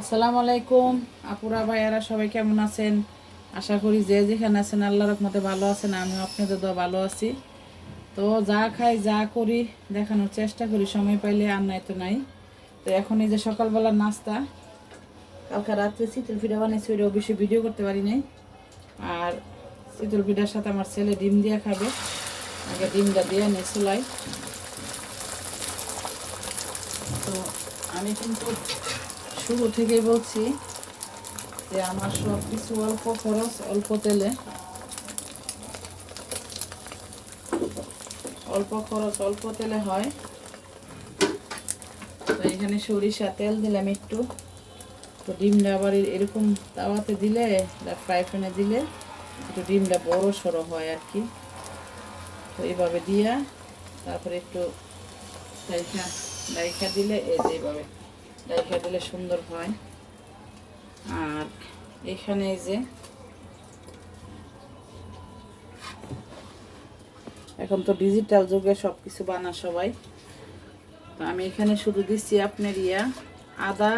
আসসালামু আলাইকুম। আপুরা, ভাইয়ারা, সবাই কেমন আছেন? আশা করি যে যেখানে আছেন আল্লাহর রহমতে ভালো আছেন আমি আপনাদের তো ভালো আছি। তো যা খাই, যা করি, দেখানোর চেষ্টা করি, সময় পাইলে আর নাই তো নাই। তো এখন এই যে সকালবেলার নাস্তা, কালকে রাত্রে শীতল পিঠা বানিয়েছি ওইটা অবশ্যই ভিডিও করতে পারি নাই। আর শীতল পিঠার সাথে আমার ছেলে ডিম দিয়ে খাবে। আগে ডিমটা দিয়ে নিয়ে চুলাই তো আমি কিন্তু শুরু থেকেই বলছি যে আমার সব কিছু অল্প খরচ, অল্প তেলে। অল্প খরচ, অল্প তেলে হয়। তো এখানে সরিষা তেল দিলাম একটু। তো ডিমটা আবার এরকম তাওয়াতে দিলে ফ্রাই প্যানে দিলে একটু ডিমটা বড় সড়ো হয় আর কি। তো এইভাবে দিয়া তারপরে একটু ডাইখা ডাইখা দিলে এই যে এইভাবে ডাইখা দিলে সুন্দর হয়। আর এখানে যে, এখন তো ডিজিটাল যুগে সব কিছু বানা সবাই। তো আমি এখানে শুধু দিচ্ছি আপনার ইয়া, আদা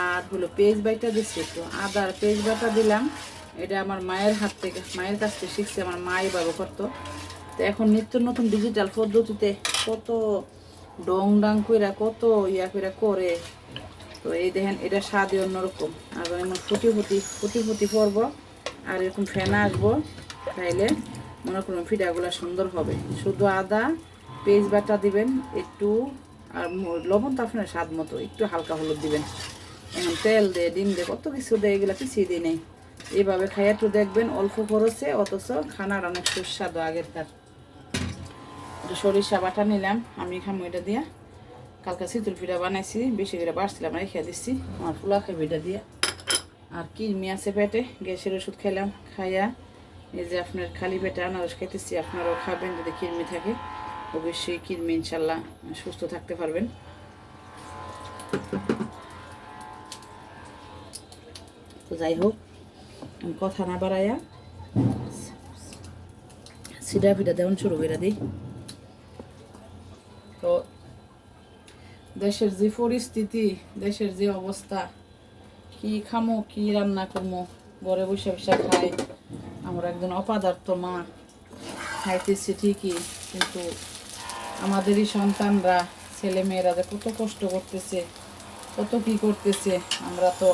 আর হলো পেঁয়াজ বাইটা দিচ্ছি একটু। আদা আর পেঁয়াজ বাটা দিলাম। এটা আমার মায়ের হাত থেকে, মায়ের কাছ থেকে শিখছি, আমার মাই বাবা করতো। তো এখন নিত্য নতুন ডিজিটাল পদ্ধতিতে কত ডং ডাং কইরা কত ইয়া কইরা করে। তো এই দেখেন, এটা স্বাদই অন্যরকম। আর এমন ফুটি ফুটি ফুটি ফুটি পরবো, আর এরকম ফেনা আসব, তাইলে মনে করুন ফিডাগুলো সুন্দর হবে। শুধু আদা পেঁয়াজ বাটা দিবেন একটু, আর লবণ তো আপনার স্বাদ মতো, একটু হালকা হলুদ দিবেন। এখন তেল দিয়ে, ডিম দিয়ে কত কিছু দেয় এগুলো কিছুই দিই নেই। এভাবে খাইয়া একটু দেখবেন অল্প খরচে, অথচ খানার অনেক সুস্বাদু আগেরকার। সরিষা বাটা নিলাম। আমি খামো এটা দিয়া। কালকে শীতল পিঠা বানাইছি, বেশি করে বাড়ছিলাম, রেখে দিচ্ছি আমার ফুলা খাই এটা দিয়া। আর কিরমি আছে পেটে, গ্যাসের ওষুধ খেলাম, খাইয়া। এই যে আপনার খালি পেটে আনারস খাইতেছি, আপনারাও খাবেন যদি কিরমি থাকে। অবশ্যই কিরমি ইনশাল্লাহ সুস্থ থাকতে পারবেন। তো যাই হোক কথা না বাড়াইয়া সিডা ফিডা দেওয়ান শুরু করে দিই। তো দেশের যে পরিস্থিতি, দেশের যে অবস্থা, কি খামো, কি রান্না করব ঘরে বসে বসে খাই। আমরা একজন অপাদার্থ মা, খাইতেছি ঠিকই, কিন্তু আমাদেরই সন্তানরা ছেলে মেয়েরা যে কত কষ্ট করতেছে, কত কি করতেছে, আমরা তো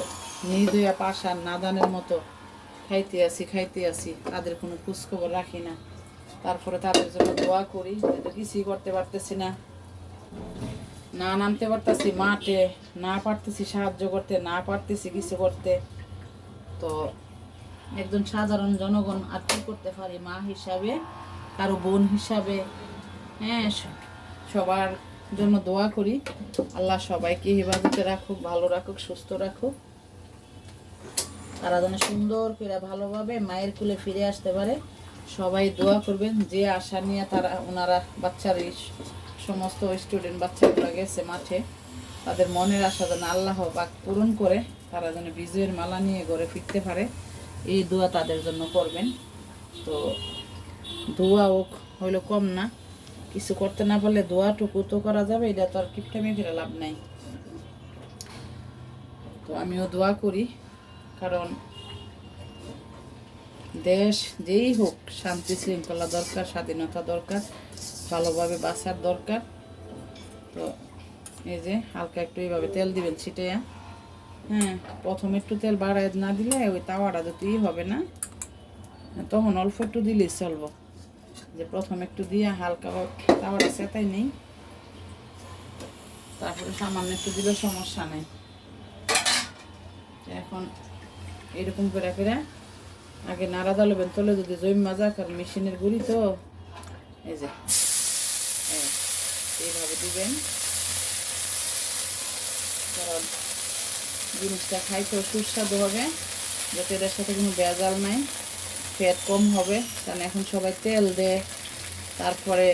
নির্দয়া পাশার নাদানের মতো খাইতে আসি খাইতে আসি, তাদের কোনো খোঁজখবর রাখি না। তারপরে তাদের জন্য দোয়া করি কিছুই করতে পারতেছি না। না নামতে পারতেছি, মাঠে না পারতেছি সাহায্য করতে, না পারতেছি কিছু করতে। তো একজন সাধারণ জনগণ আর কি করতে পারি? মা হিসাবে, কারও বোন হিসাবে হ্যাঁ সবার জন্য দোয়া করি। আল্লাহ সবাইকে হেফাজতে রাখুক, ভালো রাখুক, সুস্থ রাখুক। তারা যেন সুন্দর করে ভালোভাবে মায়ের কুলে ফিরে আসতে পারে। সবাই দোয়া করবেন, যে আশা নিয়ে তারা, ওনারা বাচ্চার সমস্ত স্টুডেন্ট বাচ্চাগুলো গেছে মাঠে, তাদের মনের আশা যেন আল্লাহ পাক পূরণ করে, তারা যেন বিজয়ের মালা নিয়ে ঘরে ফিরতে পারে, এই দোয়া তাদের জন্য করবেন। তো দোয়াও হইল কম না। কিছু করতে না পারলে দোয়াটুকু তো করা যাবে, এটা তো আর কিপটামি ফিরে লাভ নাই। তো আমিও দোয়া করি, কারণ দেশ যেই হোক, শান্তি শৃঙ্খলা দরকার, স্বাধীনতা দরকার, ভালোভাবে বাঁচার দরকার। তো এই যে হালকা একটু এইভাবে তেল দিবেন ছিটাইয়া। হ্যাঁ প্রথমে একটু তেল বাড়ায় না দিলে ওই তাওয়াটা যতই হবে না। তখন অল্প একটু দিলেই চলবো। যে প্রথম একটু দিয়ে হালকা তাওয়াটা সেটাই নেই। তারপরে সামান্য একটু দিলে সমস্যা নেই। এখন এরকম করে করে আগে নাড়া দালবেন তলে যদি জৈম মাজা কারণ মেশিনের গুঁড়ি তো এই যে এই, এইভাবে দিবেন। কারণ জিনিসটা খাইতেও সুস্বাদু হবে যাতে এটার সাথে কোনো ভেজাল নাই ফ্যাট কম হবে। কারণ এখন সবাই তেল দেয় তারপরে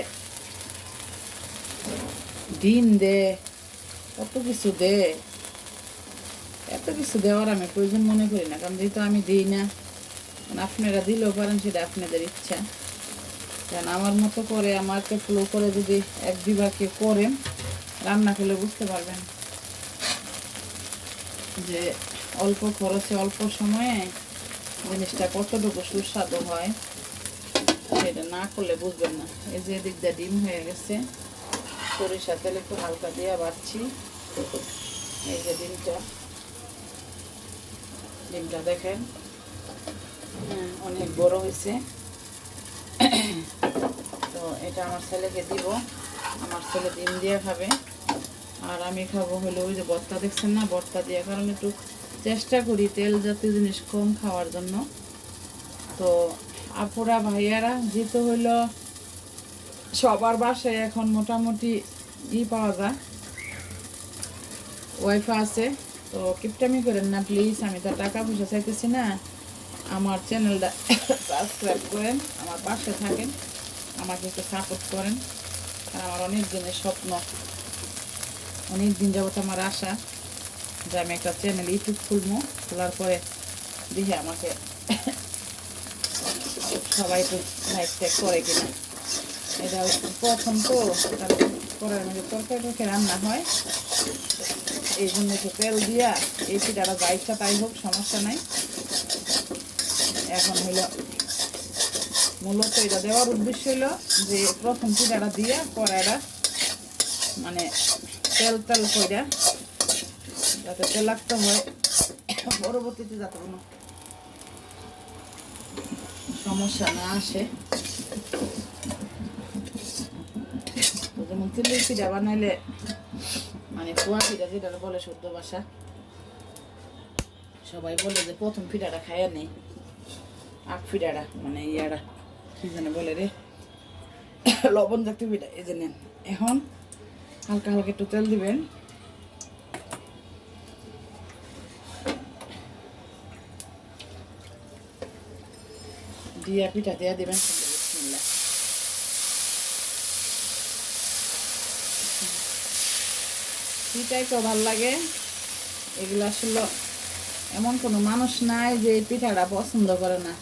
ডিম দে কত কিছু দে এত কিছু দেওয়ার আমি প্রয়োজন মনে করি না কারণ যেহেতু আমি দিই না আপনারা দিলেও পারেন সেটা আপনাদের ইচ্ছা। কারণ আমার মতো করে আমাকে ফ্লো করে যদি এক বিভাগে করেন, রান্না করলে বুঝতে পারবেন যে অল্প খরচে, অল্প সময়ে জিনিসটা কতটুকু সুস্বাদু হয়, সেটা না করলে বুঝবেন না। এই যে দিক দিয়ে ডিম হয়ে গেছে সরিষা তেল একটু হালকা দিয়ে বাড়ছি। এই যে ডিমটা ডিমটা দেখেন। অনেক বড় হয়েছে। তো এটা আমার ছেলেকে দিব। আমার ছেলে ডিম দিয়ে খাবে। আর আমি খাব হলো ওই যে বর্তা দেখছেন না? বর্তা দিয়ে। কারণ একটু চেষ্টা করি তেল জাতীয় জিনিস কম খাওয়ার জন্য। তো আপুরা, ভাইয়ারা, যেহেতু হইল সবার বাসায় এখন মোটামুটি ই পাওয়া যায়, ওয়াইফা আছে, তো কিপটামি করেন না প্লিজ আমি তো টাকা পয়সা চাইতেছি না। আমার চ্যানেলটা সাবস্ক্রাইব করেন, আমার পাশে থাকেন, আমাকে একটু সাপোর্ট করেন। আর আমার অনেক দিনের স্বপ্ন অনেক দিন যাবত আমার আশা যে আমি একটা চ্যানেল ইউটিউব খুলবো, খোলার পরে দেখে আমাকে সবাই একটু লাইক ট্যাক করে কিনা। এটা প্রথম তো করার মধ্যে তরকারি টরকারি রান্না হয়। এই জন্য তেল দিয়া, এই পিঠাটা যা তাই হোক, সমস্যা নাই। এখন হইল মূলত এটা দেওয়ার উদ্দেশ্য হইল যে প্রথম পিঠাটা দিয়া কড়াইটা মানে তেল তেল কইরা যাতে তেলাক্ত হয়। পরবর্তীতে যাতে কোনো সমস্যা না আসে। যেমন তিলের পিঠা বানাইলে মানে পোয়া পিঠা যেটা বলে শুদ্ধ ভাষা, সবাই বলে যে প্রথম পিঠাটা খাইয়া নেই। পিঠাটা মানে ইয়াটা কি জানে বলে রে? লবণ জাতীয় পিঠা এই যে এখন হালকা হালকা একটু তেল দিবেন। দিয়া পিঠা দিয়া দিবেন। পিঠাই তো ভালো লাগে। এগুলো আসলে এমন কোনো মানুষ নাই যে পিঠাটা পছন্দ করে না।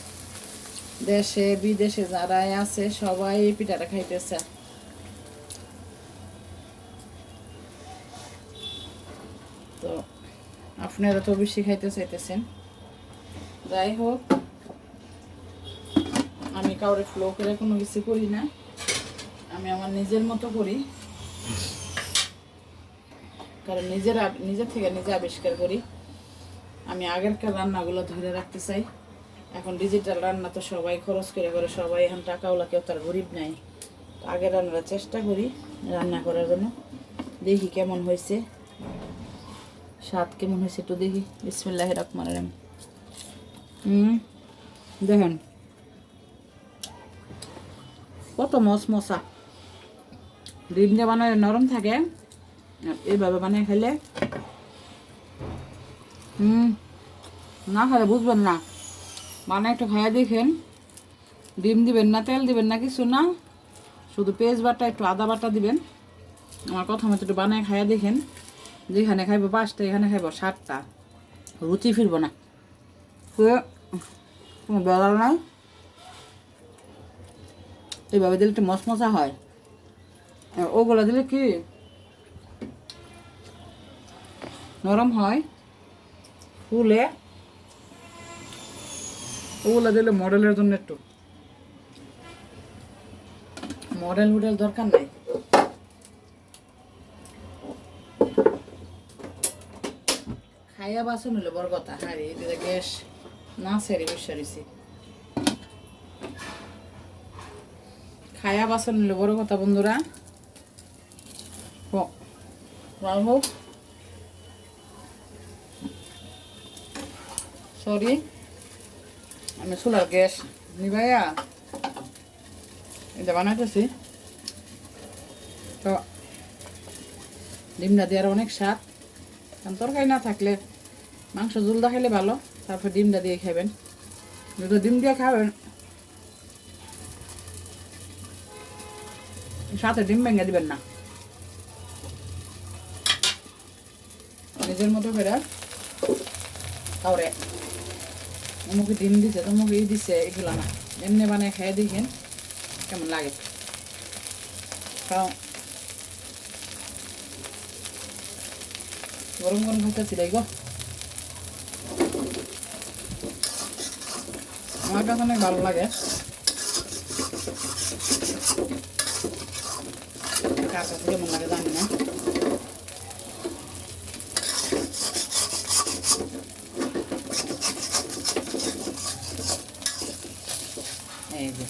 দেশে, বিদেশে যারাই আছে, সবাই এই পিঠাটা খাইতেছে। তো আপনারা তো বেশি খাইতে চাইতেছেন। যাই হোক, আমি কাউরে ফ্লো করে কোনো কিছু করি না। আমি আমার নিজের মতো করি। কারণ নিজের নিজের থেকে নিজে আবিষ্কার করি। আমি আগেরকার রান্নাগুলো ধরে রাখতে চাই। এখন ডিজিটাল রান্না তো সবাই খরচ করে করে, সবাই এখন টাকাওয়ালা, কেউ তার গরিব নাই। তো আগের রান্নার চেষ্টা করি রান্না করার জন্য। দেখি কেমন হয়েছে। স্বাদ কেমন হয়েছে একটু দেখি। বিসমিল্লাহ রহমান রহিম। হুম, দেখেন। কত মস মশা ডিম দিয়ে বানালে নরম থাকে এইভাবে বানিয়ে খেলে হুম, না খেলে বুঝবেন না। বানায় একটু খাইয়া দেখেন। ডিম দিবেন না, তেল দিবেন না, কিছু না। শুধু পেঁয়াজ বাটা, একটু আদা বাটা দিবেন। আমার কথা মতো একটু বানায় খাইয়া দেখেন। যেখানে খাইব পাঁচটা, এখানে খাইব সাতটা। রুচি ফিরব না। কোনো বেলাল নাই। এইভাবে দিলে একটু মশমশা হয়। ওগুলো দিলে কি? নরম হয়। ফুলে ওগুলো দিলে মডেলের জন্য একটু মডেল উডেল দরকার নাই। খাইয়া বাসন হলো বড় কথা। হারি এদিকে গ্যাস না সেরি বসারিছি খায়া বাসন হলো বড় কথা বন্ধুরা। সরি আমি চুলার গ্যাস নিবাইয়া এটা বানাইতেছি তো ডিমটা দেওয়ার অনেক স্বাদ। কারণ তরকারি না থাকলে মাংস জুলদা খেলে ভালো তারপর ডিমটা দিয়ে খাবেন যদি ডিম দিয়ে খাবেন, সাথে ডিম ভেঙে দিবেন না। নিজের মতো করে কাউরে অমুকে ডিম দিছে তমুকে ই দিছে এগুলো না। এমনি বানিয়ে খেয়ে দেখেন কেমন লাগে? কারণ গরম গরম ভাতে চিলাই গো আমার কাছে অনেক ভালো লাগে। কার কেমন লাগে জানি না। এই যে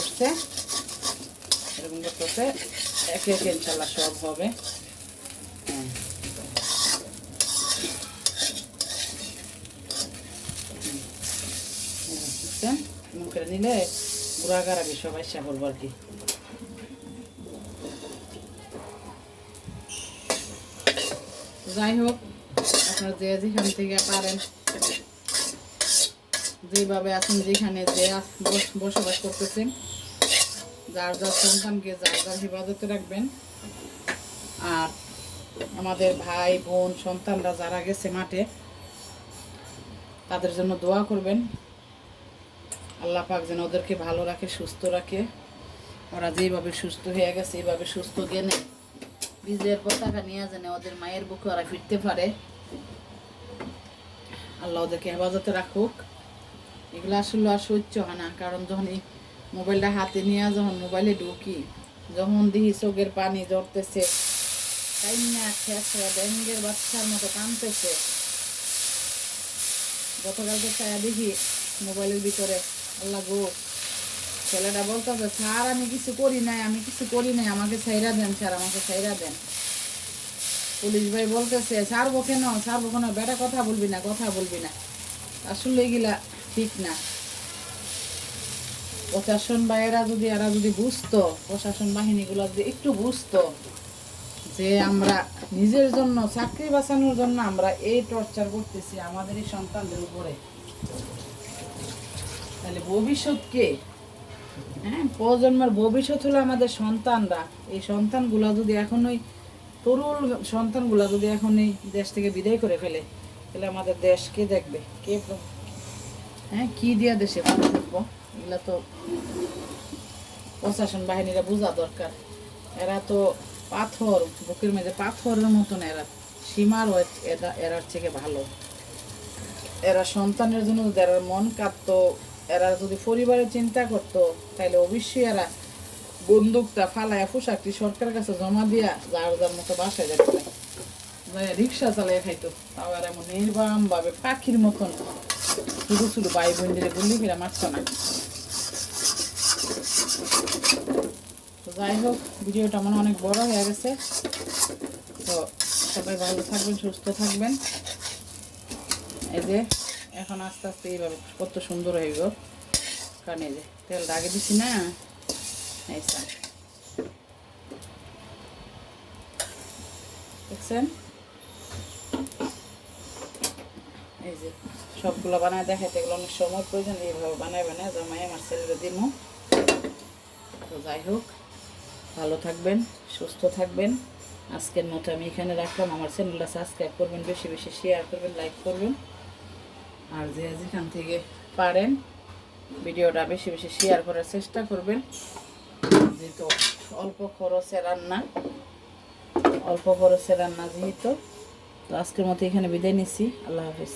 উঠছে। এরকম করতেছে। একে একে ইনশাল্লাহ সব হবে। হ্যাঁ। বুঝছেন এমন করে নিলে গুড়াগার আগে সবাই ইচ্ছা করব আর কি। যাই হোক, আপনারা যে যেখান থেকে পারেন। যেভাবে আছেন, যেখানে যে বসবাস করতেছেন, যার যার সন্তানকে যার যার হেফাজতে রাখবেন। আর আমাদের ভাই, বোন, সন্তানরা যারা গেছে মাঠে, তাদের জন্য দোয়া করবেন। আল্লাহ পাক যেন ওদেরকে ভালো রাখে, সুস্থ রাখে। ওরা যেভাবে সুস্থ হয়ে গেছে, এইভাবে সুস্থ জ্ঞানে বীজের পতাকা নিয়ে যেন ওদের মায়ের বুকে ওরা ফিরতে পারে। আল্লাহ ওদেরকে হেফাজতে রাখুক। এগুলো আসলে আর সহ্য হয় না, কারণ যখন এই মোবাইলটা হাতে নিয়ে যখন মোবাইলে ঢুকি, যখন দেখি চোখের পানি জড়তেছে তাই না খেয়েছে ব্যাঙ্গের বাচ্চার মতো কানতেছে গতকালকে ছায়া দেখি মোবাইলের ভিতরে, আল্লাহ গো, ছেলেটা বলতেছে, স্যার, আমি কিছু করি নাই, আমি কিছু করি নাই, আমাকে ছাইরা দেন, স্যার, আমাকে ছাইরা দেন। পুলিশ ভাই বলতেছে, ছাড়বো কেন? ছাড়বো কেন? বেটা, কথা বলবি না, কথা বলবি না। আসলে এগুলা ঠিক না। প্রশাসন বা যদি, এরা যদি বুঝতো, প্রশাসন বাহিনীগুলো যদি একটু বুঝতো যে আমরা নিজের জন্য, চাকরি বাঁচানোর জন্য আমরা এই টর্চার করতেছি আমাদের এই সন্তানদের উপরে। তাহলে ভবিষ্যৎ কে? হ্যাঁ প্রজন্মের ভবিষ্যৎ হলো আমাদের সন্তানরা। এই সন্তানগুলা যদি এখন ওই তরুণ সন্তানগুলা যদি এখন এই দেশ থেকে বিদায় করে ফেলে, তাহলে আমাদের দেশ কে দেখবে? কে হ্যাঁ কি দিয়া দেশে ভালো থাকব তো প্রশাসন বাহিনীরা বোঝা দরকার। এরা তো পাথর, বুকের মধ্যে পাথরের মতন এরা। সীমার এরা, এরার থেকে ভালো। এরা সন্তানের জন্য যদি এরা মন কাঁদতো এরা যদি পরিবারের চিন্তা করতো তাহলে অবশ্যই এরা বন্দুকটা ফালায় পোশাকটি সরকারের কাছে জমা দিয়া যার যার মতো বাসায় যেতে যায় রিক্সা চালিয়ে খাইতো। তাও আর এমন নির্বাম ভাবে পাখির মতন। শুধু শুধু ভাই বোনদের গুলি ফিরা মারতো না। তো যাই হোক, ভিডিওটা মনে অনেক বড় হয়ে গেছে। তো সবাই ভালো থাকবেন, সুস্থ থাকবেন। এই যে, এখন আস্তে আস্তে এইভাবে কত সুন্দর হইব কারণ এই যে, তেলটা আগে দিছি না, এই দেখছেন? এই যে সবগুলো বানায় দেখাইতে এগুলো অনেক সময় প্রয়োজন, এইভাবে বানায় বানায় জমাই আমার ছেলেরা দিমু। তো যাই হোক, ভালো থাকবেন, সুস্থ থাকবেন। আজকের মতো আমি এখানে রাখলাম। আমার চ্যানেলটা সাবস্ক্রাইব করবেন, বেশি বেশি শেয়ার করবেন লাইক করবেন। আর যে যেখান থেকে পারেন, ভিডিওটা বেশি বেশি শেয়ার করার চেষ্টা করবেন। যেহেতু অল্প খরচে রান্না, অল্প খরচে রান্না যেহেতু, তো আজকের মতো এখানে বিদায় নিচ্ছি। আল্লাহ হাফিজ।